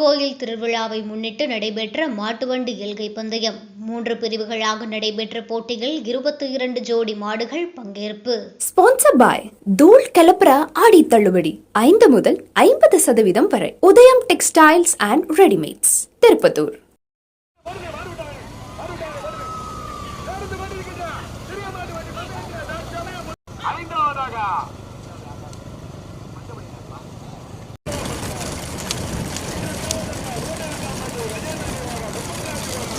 கோயில் திருவிழாவை முன்னிட்டு நடைபெற்ற மாட்டுவண்டி எல்கை பந்தயம். மூன்று பிரிவுகளாக நடைபெற்ற போட்டியில் இருபத்தி இரண்டு ஜோடி மாடுகள் பங்கேற்பு. ஸ்பான்சர் பாய் தூள் கலப்பர ஆடி தள்ளுபடி ஐந்து முதல் ஐம்பது சதவீதம் வரை Udhayam textiles and readymades Tirupattur. ஐந்தாவதாக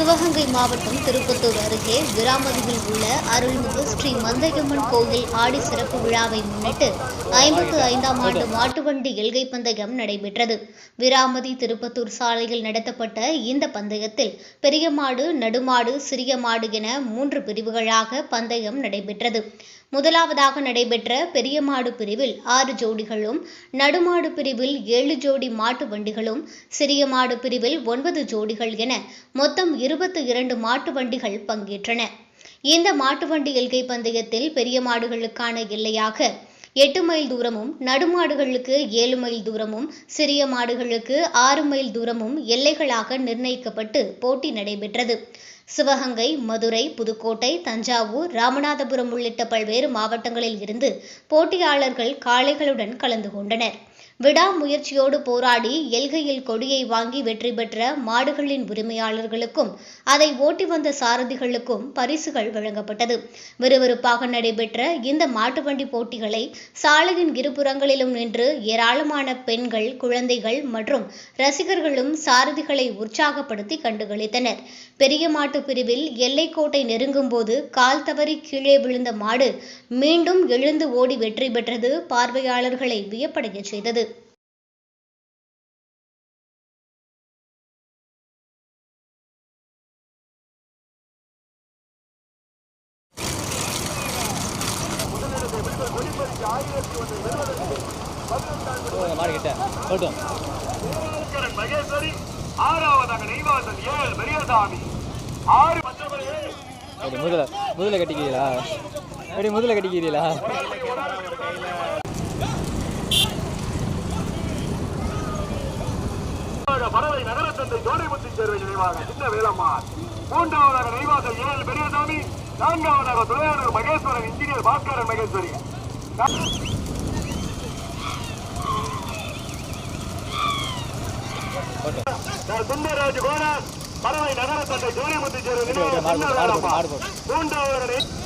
சிவகங்கை மாவட்டம் திருப்பத்தூர் அருகே விராமதியில் உள்ள அருள்மிகு ஸ்ரீ மந்தையம்மன் கோவில் ஆடி சிறப்பு விழாவை முன்னிட்டு ஐம்பத்து ஐந்தாம் ஆண்டு மாட்டுவண்டி எல்கை பந்தயம் நடைபெற்றது. விராமதி திருப்பத்தூர் சாலையில் நடத்தப்பட்ட இந்த பந்தயத்தில் பெரிய மாடு நடுமாடு சிறிய மாடு என மூன்று பிரிவுகளாக பந்தயம் நடைபெற்றது. முதலாவதாக நடைபெற்ற பெரிய மாடு பிரிவில் ஆறு ஜோடிகளும் நடுமாடு பிரிவில் ஏழு ஜோடி மாட்டு வண்டிகளும் சிறிய மாடு பிரிவில் ஒன்பது ஜோடிகள் என மொத்தம் இரு இருபத்தி இரண்டு மாட்டு வண்டிகள் பங்கேற்றன. இந்த மாட்டு வண்டி எல்கை பந்தயத்தில் பெரிய மாடுகளுக்கான எல்லையாக எட்டு மைல் தூரமும் நடுமாடுகளுக்கு ஏழு மைல் தூரமும் சிறிய மாடுகளுக்கு ஆறு மைல் தூரமும் எல்லைகளாக நிர்ணயிக்கப்பட்டு போட்டி நடைபெற்றது. சிவகங்கை மதுரை புதுக்கோட்டை தஞ்சாவூர் ராமநாதபுரம் உள்ளிட்ட பல்வேறு மாவட்டங்களில் இருந்து போட்டியாளர்கள் காளைகளுடன் கலந்து கொண்டனர். விடாமுயற்சியோடு போராடி எல்கையில் கொடியை வாங்கி வெற்றி பெற்ற மாடுகளின் உரிமையாளர்களுக்கும் அதை ஓட்டி வந்த சாரதிகளுக்கும் பரிசுகள் வழங்கப்பட்டது. விறுவிறுப்பாக நடைபெற்ற இந்த மாட்டுவண்டி போட்டிகளை சாலையின் இருபுறங்களிலும் நின்று ஏராளமான பெண்கள் குழந்தைகள் மற்றும் ரசிகர்களும் சாரதிகளை உற்சாகப்படுத்தி கண்டுகளித்தனர். பெரிய மாட்டு பிரிவில் எல்லைக்கோட்டை நெருங்கும்போது கால் தவறி கீழே விழுந்த மாடு மீண்டும் எழுந்து ஓடி வெற்றி பெற்றது பார்வையாளர்களை வியப்படைய செய்தது. மகேஸ்வரி ஆறாவதாக நெய்வாசல் ஏழு பெரியசாமி. ஆறு அப்படி முதல முதல கட்டிக்கிறீங்களா? அப்படி முதல கட்டிக்கிறீங்களா? பறவை நகரத்தந்தை ஜோடிமுத்தி சேர்வை நினைவாக சின்ன வேலம்மாள் மூன்றாவதாக நெய்வாசல் ஏழு பெரியசாமி நான்காவதாக துறையாளர் மகேஸ்வரன் இன்ஜினியர் பாஸ்கரன் மகேஸ்வரி. சுந்தரராஜ் கோண பறவை நகரத்தந்தை ஜோடிமுத்தி சேர்வை நினைவாக மாடு